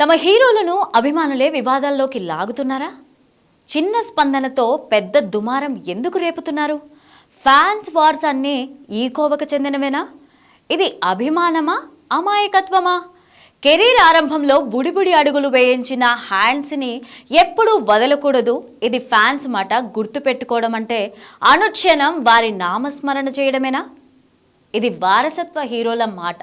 తమ హీరోలను అభిమానులే వివాదాల్లోకి లాగుతున్నారా? చిన్న స్పందనతో పెద్ద దుమారం ఎందుకు రేపుతున్నారు? ఫ్యాన్స్ వార్స్ అన్నీ ఈ కోవకు చెందినవేనా? ఇది అభిమానమా? అమాయకత్వమా? కెరీర్ ఆరంభంలో బుడిబుడి అడుగులు వేయించిన హ్యాండ్స్ని ఎప్పుడూ వదలకూడదు. ఇది ఫ్యాన్స్ మాట గుర్తుపెట్టుకోవడం అంటే అనుక్షణం వారి నామస్మరణ చేయడమేనా? ఇది వారసత్వ హీరోల మాట.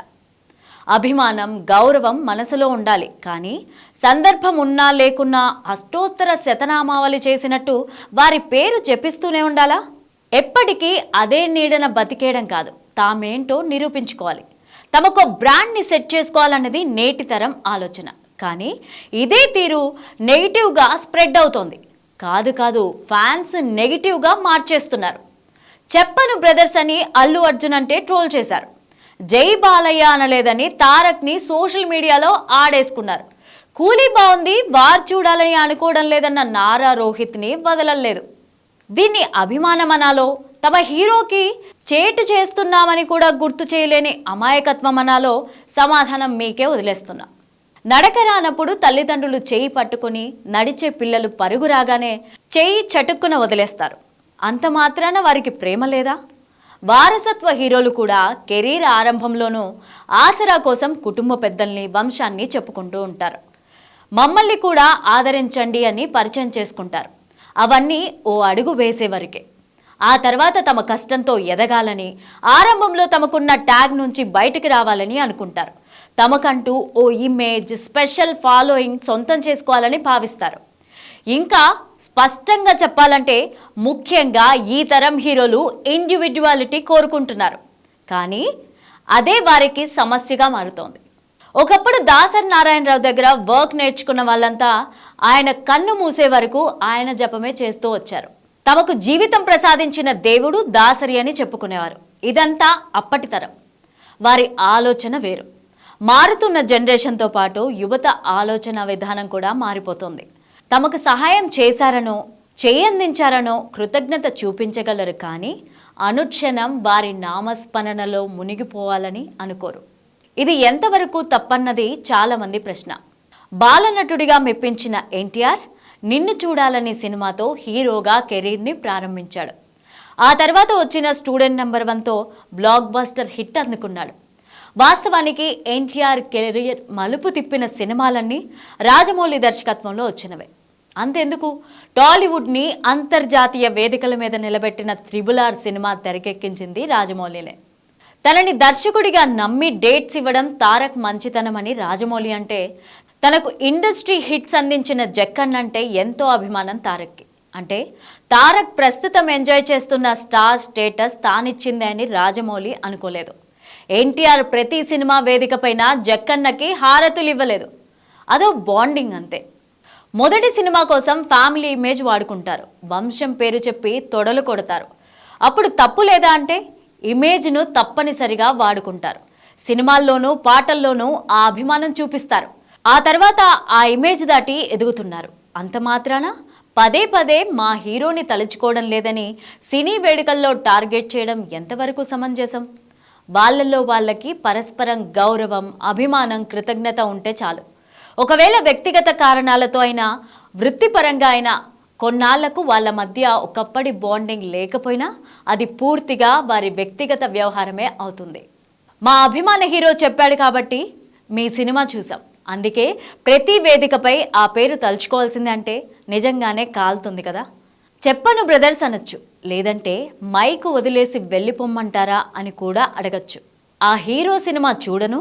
అభిమానం గౌరవం మనసులో ఉండాలి. కానీ సందర్భం ఉన్నా లేకున్నా అష్టోత్తర శతనామావళి చేసినట్టు వారి పేరు జపిస్తూనే ఉండాలా? ఎప్పటికీ అదే నీడన బతికేయడం కాదు. తామేంటో నిరూపించుకోవాలి. తమకు బ్రాండ్ని సెట్ చేసుకోవాలన్నది నేటి తరం ఆలోచన. కానీ ఇదే తీరు నెగిటివ్గా స్ప్రెడ్ అవుతోంది. కాదు కాదు ఫ్యాన్స్ నెగిటివ్గా మార్చేస్తున్నారు. చెప్పను బ్రదర్స్ అని అల్లు అర్జున్ అంటే ట్రోల్ చేశారు. జై బాలయ్య అనలేదని తారక్ని సోషల్ మీడియాలో ఆడేసుకున్నారు. కూలీ బాగుంది వార్ చూడాలని అనుకోవడం లేదన్న నారా రోహిత్ని వదలలేదు. దీన్ని అభిమానమనాలో తమ హీరోకి చేటు చేస్తున్నామని కూడా గుర్తు చేయలేని అమాయకత్వం అనాలో సమాధానం మీకే వదిలేస్తున్నా. నడక రానప్పుడు తల్లిదండ్రులు చేయి పట్టుకుని నడిచే పిల్లలు పరుగు రాగానే చేయి చటుక్కున వదిలేస్తారు. అంత మాత్రాన వారికి ప్రేమ లేదా? వారసత్వ హీరోలు కూడా కెరీర్ ఆరంభంలోనూ ఆసరా కోసం కుటుంబ పెద్దల్ని వంశాన్ని చెప్పుకుంటూ ఉంటారు. మమ్మల్ని కూడా ఆదరించండి అని పరిచయం చేసుకుంటారు. అవన్నీ ఓ అడుగు వేసేవరకే ఆ తర్వాత తమ కష్టంతో ఎదగాలని ఆరంభంలో తమకున్న ట్యాగ్ నుంచి బయటికి రావాలని అనుకుంటారు. తమకంటూ ఓ ఇమేజ్ స్పెషల్ ఫాలోయింగ్ సొంతం చేసుకోవాలని భావిస్తారు. ఇంకా స్పష్టంగా చెప్పాలంటే ముఖ్యంగా ఈ తరం హీరోలు ఇండివిజువాలిటీ కోరుకుంటున్నారు. కానీ అదే వారికి సమస్యగా మారుతోంది. ఒకప్పుడు దాసరి నారాయణరావు దగ్గర వర్క్ నేర్చుకున్న వాళ్ళంతా ఆయన కన్ను మూసే వరకు ఆయన జపమే చేస్తూ వచ్చారు. తమకు జీవితం ప్రసాదించిన దేవుడు దాసరి అని చెప్పుకునేవారు. ఇదంతా అప్పటి తరం. వారి ఆలోచన వేరు. మారుతున్న జనరేషన్తో పాటు యువత ఆలోచన విధానం కూడా మారిపోతుంది. తమకు సహాయం చేశారనో చేయందించారనో కృతజ్ఞత చూపించగలరు కానీ అనుక్షణం వారి నామస్మరణలో మునిగిపోవాలని అనుకోరు. ఇది ఎంతవరకు తప్పన్నది చాలామంది ప్రశ్న. బాలనటుడిగా మెప్పించిన ఎన్టీఆర్ నిన్ను చూడాలనే సినిమాతో హీరోగా కెరీర్ని ప్రారంభించాడు. ఆ తర్వాత వచ్చిన స్టూడెంట్ నెంబర్ వన్తో బ్లాక్ బస్టర్ హిట్ అందుకున్నాడు. వాస్తవానికి ఎన్టీఆర్ కెరీర్ మలుపు తిప్పిన సినిమాలన్నీ రాజమౌళి దర్శకత్వంలో వచ్చినవే. అంతెందుకు? టాలీవుడ్ని అంతర్జాతీయ వేదికల మీద నిలబెట్టిన త్రిబుల్ ఆర్ సినిమా తెరకెక్కించింది రాజమౌళినే తనని దర్శకుడిగా నమ్మి డేట్స్ ఇవ్వడం తారక్ మంచితనమని రాజమౌళి అంటే తనకు ఇండస్ట్రీ హిట్స్ అందించిన జక్కన్ అంటే ఎంతో అభిమానం తారక్కి. అంటే తారక్ ప్రస్తుతం ఎంజాయ్ చేస్తున్న స్టార్ స్టేటస్ తానిచ్చిందే అని రాజమౌళి అనుకోలేదు. ఎన్టీఆర్ ప్రతి సినిమా వేదికపైన జక్కన్నకి హారతులు ఇవ్వలేదు అదో బాండింగ్ అంతే. మొదటి సినిమా కోసం ఫ్యామిలీ ఇమేజ్ వాడుకుంటారు. వంశం పేరు చెప్పి తొడలు కొడతారు. అప్పుడు తప్పు లేదా అంటే ఇమేజ్ను తప్పనిసరిగా వాడుకుంటారు. సినిమాల్లోనూ పాటల్లోనూ ఆ అభిమానం చూపిస్తారు. ఆ తర్వాత ఆ ఇమేజ్ దాటి ఎదుగుతున్నారు. అంత మాత్రాన? పదే పదే మా హీరోని తలుచుకోవడం లేదని సినీ వేడుకల్లో టార్గెట్ చేయడం ఎంతవరకు సమంజసం? వాళ్ళల్లో వాళ్ళకి పరస్పరం గౌరవం అభిమానం కృతజ్ఞత ఉంటే చాలు. ఒకవేళ వ్యక్తిగత కారణాలతో అయినా వృత్తిపరంగా అయినా కొన్నాళ్ళకు వాళ్ళ మధ్య ఒకప్పటి బాండింగ్ లేకపోయినా అది పూర్తిగా వారి వ్యక్తిగత వ్యవహారమే అవుతుంది. మా అభిమాన హీరో చెప్పాడు కాబట్టి మీ సినిమా చూసాం అందుకే ప్రతి వేదికపై ఆ పేరు తలుచుకోవాల్సిందంటే నిజంగానే కాలుతుంది కదా. చెప్పను బ్రదర్స్ అనొచ్చు. లేదంటే మైక్ వదిలేసి వెళ్ళిపోమ్మంటారా అని కూడా అడగచ్చు. ఆ హీరో సినిమా చూడను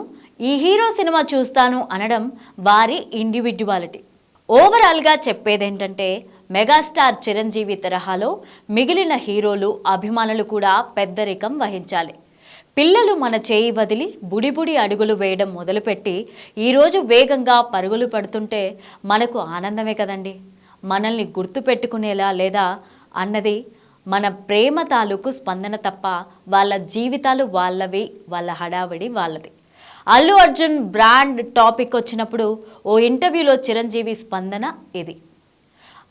ఈ హీరో సినిమా చూస్తాను అనడం వారి ఇండివిడ్యువాలిటీ ఓవరాల్గా చెప్పేదేంటంటే మెగాస్టార్ చిరంజీవి తరహాలో మిగిలిన హీరోలు అభిమానులు కూడా పెద్దరికం వహించాలి. పిల్లలు మన చేయి వదిలి బుడిబుడి అడుగులు వేయడం మొదలుపెట్టి ఈరోజు వేగంగా పరుగులు పడుతుంటే మనకు ఆనందమే కదండి. మనల్ని గుర్తుపెట్టుకునేలా లేదా అన్నది మన ప్రేమ తాలూకు స్పందన తప్ప వాళ్ళ జీవితాలు వాళ్ళవి వాళ్ళ హడావిడి వాళ్ళది. అల్లు అర్జున్ బ్రాండ్ టాపిక్ వచ్చినప్పుడు ఓ ఇంటర్వ్యూలో చిరంజీవి స్పందన ఇది.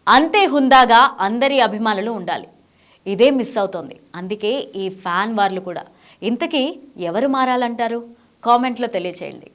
అంతే హుందాగా అందరి అభిమానులు ఉండాలి. ఇదే మిస్ అవుతోంది. అందుకే ఈ ఫ్యాన్ వార్లు కూడా. ఇంతకీ ఎవరు మారాలంటారు? కామెంట్లో తెలియచేయండి.